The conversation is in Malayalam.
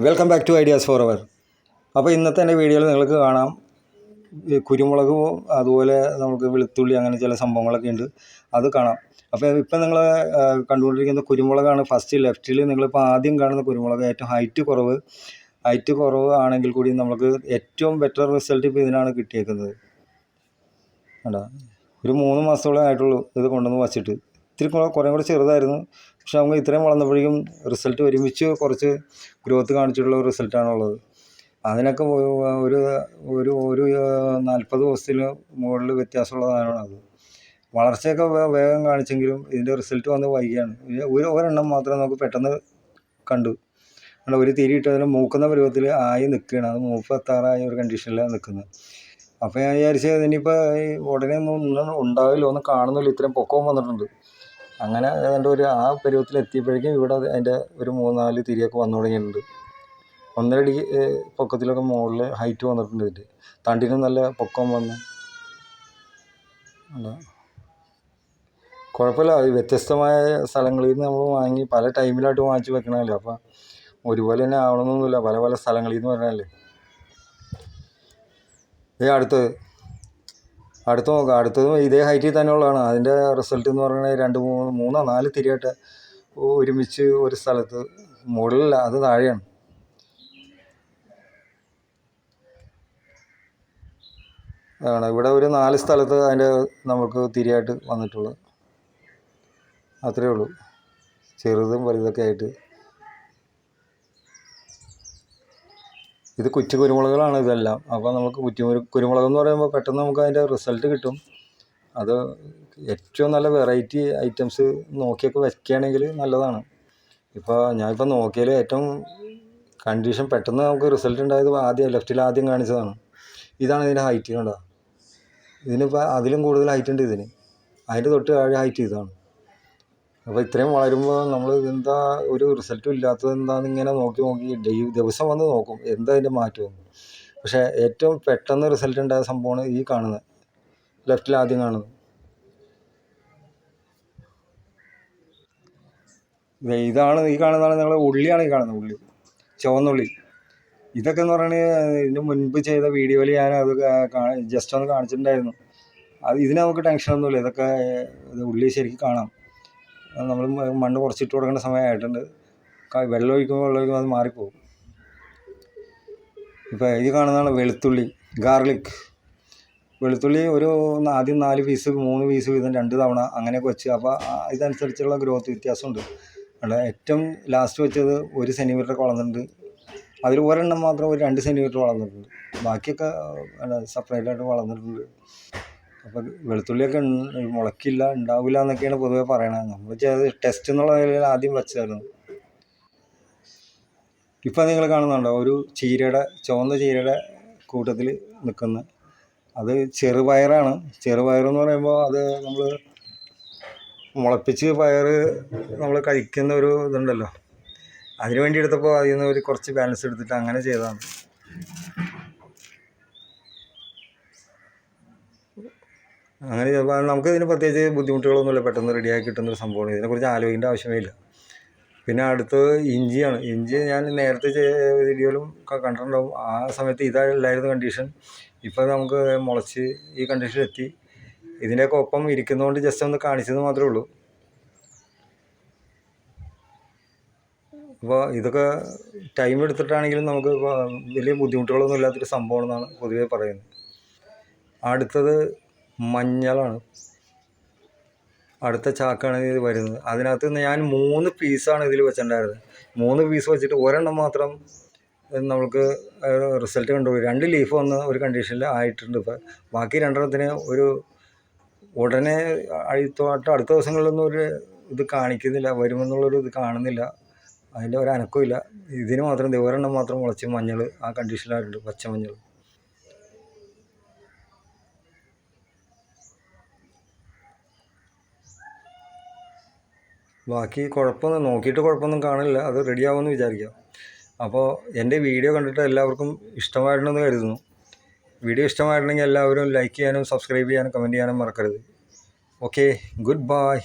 Welcome back to ideas for our അപ്പോൾ ഇന്നത്തെ എന്റെ വീഡിയോയിൽ നിങ്ങൾക്ക് കാണാം കുരുമുളക് അതുപോലെ നമുക്ക് വെളുത്തുള്ളി അങ്ങനെ ചില സംഭവങ്ങളൊക്കെ ഉണ്ട് അത് കാണാം. അപ്പോൾ ഇപ്പം നിങ്ങൾ കണ്ടുകൊണ്ടിരിക്കുന്ന കുരുമുളകാണ് ഫസ്റ്റ് ലെഫ്റ്റിൽ നിങ്ങളിപ്പോൾ ആദ്യം കാണുന്ന കുരുമുളക് ഏറ്റവും ഹൈറ്റ് കുറവ്. ഹൈറ്റ് കുറവ് ആണെങ്കിൽ കൂടി നമുക്ക് ഏറ്റവും ബെറ്റർ റിസൾട്ട് ഇപ്പോൾ ഇതിനാണ് കിട്ടിയേക്കുന്നത്. കണ്ടോ? ഒരു മൂന്ന് മാസത്തോളം ആയിട്ടുള്ളൂ ഇത് കൊണ്ടുവന്ന് വച്ചിട്ട്. ഇത്തിരി കുറേ കൂടെ ചെറുതായിരുന്നു. പക്ഷെ നമുക്ക് ഇത്രയും വളർന്നപ്പോഴേക്കും റിസൾട്ട് ഒരുമിച്ച് കുറച്ച് ഗ്രോത്ത് കാണിച്ചിട്ടുള്ള ഒരു റിസൾട്ടാണുള്ളത് അതിനൊക്കെ ഒരു ഒരു ഒരു നാൽപ്പത് ദിവസത്തിന് മുകളിൽ വ്യത്യാസമുള്ള അത്. വളർച്ചയൊക്കെ വേഗം കാണിച്ചെങ്കിലും ഇതിന്റെ റിസൾട്ട് വന്ന് വൈകിയാണ്. ഒരു ഒരെണ്ണം മാത്രമേ നമുക്ക് പെട്ടെന്ന് കണ്ടു. അല്ല ഒരു തിരി മൂക്കുന്ന പരുവത്തിൽ ആയി നിൽക്കുകയാണ്. അത് മൂപ്പെത്താറായ ഒരു കണ്ടീഷനിലാണ് നിൽക്കുന്നത്. അപ്പോൾ ഞാൻ വിചാരിച്ചത് ഇനിയിപ്പോൾ ഉടനെ ഒന്നും ഉണ്ടാവില്ല ഒന്നും കാണുന്നില്ല ഇത്രയും പൊക്കവും വന്നിട്ടുണ്ട്. അങ്ങനെ ഏതാണ്ട് ഒരു ആ പരുവത്തിൽ എത്തിയപ്പോഴേക്കും ഇവിടെ അത് അതിന്റെ ഒരു മൂന്നാൽ തിരിയൊക്കെ വന്നു തുടങ്ങിയിട്ടുണ്ട്. ഒന്നരടി പൊക്കത്തിലൊക്കെ മുകളിൽ ഹൈറ്റ് വന്നിട്ടുണ്ട് ഇതിന്റെ. തണ്ടിനും നല്ല പൊക്കം വന്ന്. കുഴപ്പമില്ല. വ്യത്യസ്തമായ സ്ഥലങ്ങളിൽ നിന്ന് നമ്മൾ വാങ്ങി പല ടൈമിലായിട്ട് വാങ്ങിച്ച് വെക്കണമല്ലോ അപ്പം ഒരുപോലെ തന്നെ ആവണമെന്നൊന്നുമില്ല. പല പല സ്ഥലങ്ങളിൽ നിന്ന് വരണമല്ലേ ഈ അടുത്തത്. അടുത്ത് നോക്കാം. അടുത്തതും ഇതേ ഹൈറ്റിൽ തന്നെ ഉള്ളതാണ്. അതിന്റെ റിസൾട്ട് എന്ന് പറയുന്നത് രണ്ട് മൂന്ന് മൂന്നോ നാല് തിരിയായിട്ട് ഒരുമിച്ച് ഒരു സ്ഥലത്ത്. മുകളിലല്ല അത് താഴെയാണ്. അതാണ്. ഇവിടെ ഒരു നാല് സ്ഥലത്ത് അതിന്റെ നമുക്ക് തിരിയായിട്ട് വന്നിട്ടുള്ളത്. അത്രയേ ഉള്ളൂ. ചെറുതും വലുതൊക്കെ ആയിട്ട്. ഇത് കുറ്റി കുരുമുളകുകളാണ് ഇതെല്ലാം. അപ്പോൾ നമുക്ക് കുറ്റി കുരു- കുരുമുളക് എന്ന് പറയുമ്പോൾ പെട്ടെന്ന് നമുക്ക് അതിന്റെ റിസൾട്ട് കിട്ടും. അത് ഏറ്റവും നല്ല വെറൈറ്റി ഐറ്റംസ് നോക്കിയൊക്കെ വയ്ക്കുകയാണെങ്കിൽ നല്ലതാണ്. ഇപ്പോൾ ഞാനിപ്പോൾ നോക്കിയതിൽ ഏറ്റവും കണ്ടീഷൻ പെട്ടെന്ന് നമുക്ക് റിസൾട്ട് ഉണ്ടായത് ആദ്യം ലെഫ്റ്റിൽ ആദ്യം കാണിച്ചതാണ്. ഇതാണ് ഇതിന്റെ ഹൈറ്റ് കണ്ടോ? ഇതിനിപ്പോൾ അതിലും കൂടുതൽ ഹൈറ്റ് ഉണ്ട് ഇതിന്. അതിന്റെ തൊട്ട് താഴെ ഹൈറ്റ് ഇതാണ്. അപ്പോൾ ഇത്രയും വളരുമ്പോൾ നമ്മൾ എന്താ ഒരു റിസൾട്ടും ഇല്ലാത്തത് എന്താണെന്ന് ഇങ്ങനെ നോക്കി നോക്കി ഡെയ് ദിവസം വന്ന് നോക്കും എന്താ അതിന്റെ മാറ്റം പക്ഷേ ഏറ്റവും പെട്ടെന്ന് റിസൾട്ട് ഉണ്ടായ സംഭവമാണ് ഈ കാണുന്നത് ലെഫ്റ്റിൽ ആദ്യം കാണുന്നത് ഇതാണ് ഈ കാണുന്നതാണ് നിങ്ങൾ ഉള്ളിയാണ് ഈ കാണുന്നത് ഉള്ളി. ചുവന്നുള്ളി. ഇതൊക്കെ എന്ന് പറയുന്നത് ഇതിന് മുൻപ് ചെയ്ത വീഡിയോയിൽ ഞാൻ അത് ജസ്റ്റ് ഒന്ന് കാണിച്ചിട്ടുണ്ടായിരുന്നു. അത് ഇതിന് നമുക്ക് ടെൻഷനൊന്നുമില്ല ഇതൊക്കെ ഉള്ളി ശരിക്കും കാണാം. നമ്മൾ മണ്ണ് കുറച്ചിട്ട് കൊടുക്കേണ്ട സമയമായിട്ടുണ്ട്. വെള്ളം ഒഴിക്കുമ്പോൾ വെള്ളം ഒഴിക്കുമ്പോൾ അത് മാറിപ്പോകും. ഇപ്പോൾ ഇത് കാണുന്നതാണ് വെളുത്തുള്ളി ഗാർലിക്. വെളുത്തുള്ളി ഒരു ആദ്യം നാല് പീസ് മൂന്ന് പീസ് വീതം രണ്ട് തവണ അങ്ങനെയൊക്കെ വെച്ച് അപ്പോൾ ഇതനുസരിച്ചുള്ള ഗ്രോത്ത് വ്യത്യാസമുണ്ട്. അവിടെ ഏറ്റവും ലാസ്റ്റ് വെച്ചത് ഒരു സെന്റിമീറ്റർ വളർന്നിട്ടുണ്ട്. അതിൽ ഒരെണ്ണം മാത്രം ഒരു രണ്ട് സെന്റിമീറ്റർ വളർന്നിട്ടുണ്ട്. ബാക്കിയൊക്കെ സെപ്പറേറ്റ് ആയിട്ട് വളർന്നിട്ടുണ്ട്. അപ്പോൾ വെളുത്തുള്ളിയൊക്കെ മുളയ്ക്കില്ല ഉണ്ടാവില്ല എന്നൊക്കെയാണ് പൊതുവെ പറയണത് നമ്മൾ ടെസ്റ്റ് എന്നുള്ള നിലയിൽ ആദ്യം വെച്ചായിരുന്നു ഇപ്പം നിങ്ങൾ കാണുന്നുണ്ടോ? ഒരു ചീരയുടെ ചുവന്ന ചീരയുടെ കൂട്ടത്തിൽ നിൽക്കുന്ന അത് ചെറുപയറാണ്. ചെറുപയർ എന്ന് പറയുമ്പോൾ അത് നമ്മൾ മുളപ്പിച്ച് പയർ നമ്മൾ കഴിക്കുന്ന ഒരു ഇതുണ്ടല്ലോ. അതിന് വേണ്ടി എടുത്തപ്പോൾ അതിൽ നിന്ന് ഒരു കുറച്ച് ബാലൻസ് എടുത്തിട്ട് അങ്ങനെ ചെയ്തതാണ്. അങ്ങനെ നമുക്ക് ഇതിന് പ്രത്യേകിച്ച് ബുദ്ധിമുട്ടുകളൊന്നുമില്ല. പെട്ടെന്ന് റെഡിയാക്കി കിട്ടുന്നൊരു സംഭവമാണ്. ഇതിനെക്കുറിച്ച് ആലോചിക്കേണ്ട ആവശ്യമേ ഇല്ല. പിന്നെ അടുത്തത് ഇഞ്ചിയാണ്. ഇഞ്ചി ഞാൻ നേരത്തെ വീഡിയോയിലും കണ്ടിട്ടുണ്ടാവും. ആ സമയത്ത് ഇതല്ലായിരുന്നു കണ്ടീഷൻ ഇപ്പോൾ നമുക്ക് മുളച്ച് ഈ കണ്ടീഷനിലെത്തി ഇതിന്റെയൊക്കെ ഒപ്പം ഇരിക്കുന്നതുകൊണ്ട് ജസ്റ്റ് ഒന്ന് കാണിച്ചത് മാത്രമേ ഉള്ളൂ. അപ്പോൾ ഇതൊക്കെ ടൈം എടുത്തിട്ടാണെങ്കിലും നമുക്ക് വലിയ ബുദ്ധിമുട്ടുകളൊന്നും ഇല്ലാത്തൊരു സംഭവമാണെന്നാണ് പൊതുവേ പറയുന്നത്. അടുത്തത് മഞ്ഞളാണ്. അടുത്ത ചാക്കാണ് ഇത് വരുന്നത്. അതിനകത്ത് നിന്ന് ഞാൻ മൂന്ന് പീസാണ് ഇതിൽ വെച്ചിട്ടുണ്ടായിരുന്നത്. മൂന്ന് പീസ് വെച്ചിട്ട് ഒരെണ്ണം മാത്രം നമുക്ക് റിസൾട്ട് കണ്ടുപോയി രണ്ട് ലീഫ് വന്ന ഒരു കണ്ടീഷനിൽ ആയിട്ടുണ്ട് ഇപ്പോൾ ബാക്കി രണ്ടെണ്ണത്തിന് ഒരു ഉടനെ അഴിത്തോട്ട് അടുത്ത ദിവസങ്ങളിലൊന്നും ഒരു ഇത് കാണിക്കുന്നില്ല. വരുമെന്നുള്ളൊരു ഇത് കാണുന്നില്ല. അതിന്റെ ഒരു ഇതിന് മാത്രം ഒരെണ്ണം മാത്രം മുളച്ച് മഞ്ഞൾ ആ കണ്ടീഷനിലായിട്ടുണ്ട് പച്ചമഞ്ഞൾ ബാക്കി കുഴപ്പമൊന്നും നോക്കിയിട്ട് കുഴപ്പമൊന്നും കാണില്ല. അത് റെഡിയാവുമെന്ന് വിചാരിക്കാം അപ്പോൾ എന്റെ വീഡിയോ കണ്ടിട്ട് എല്ലാവർക്കും ഇഷ്ടമായിട്ടുണ്ടെന്ന് കരുതുന്നു. വീഡിയോ ഇഷ്ടമായിട്ടുണ്ടെങ്കിൽ എല്ലാവരും ലൈക്ക് ചെയ്യാനും സബ്സ്ക്രൈബ് ചെയ്യാനും കമന്റ് ചെയ്യാനും മറക്കരുത്. Okay good bye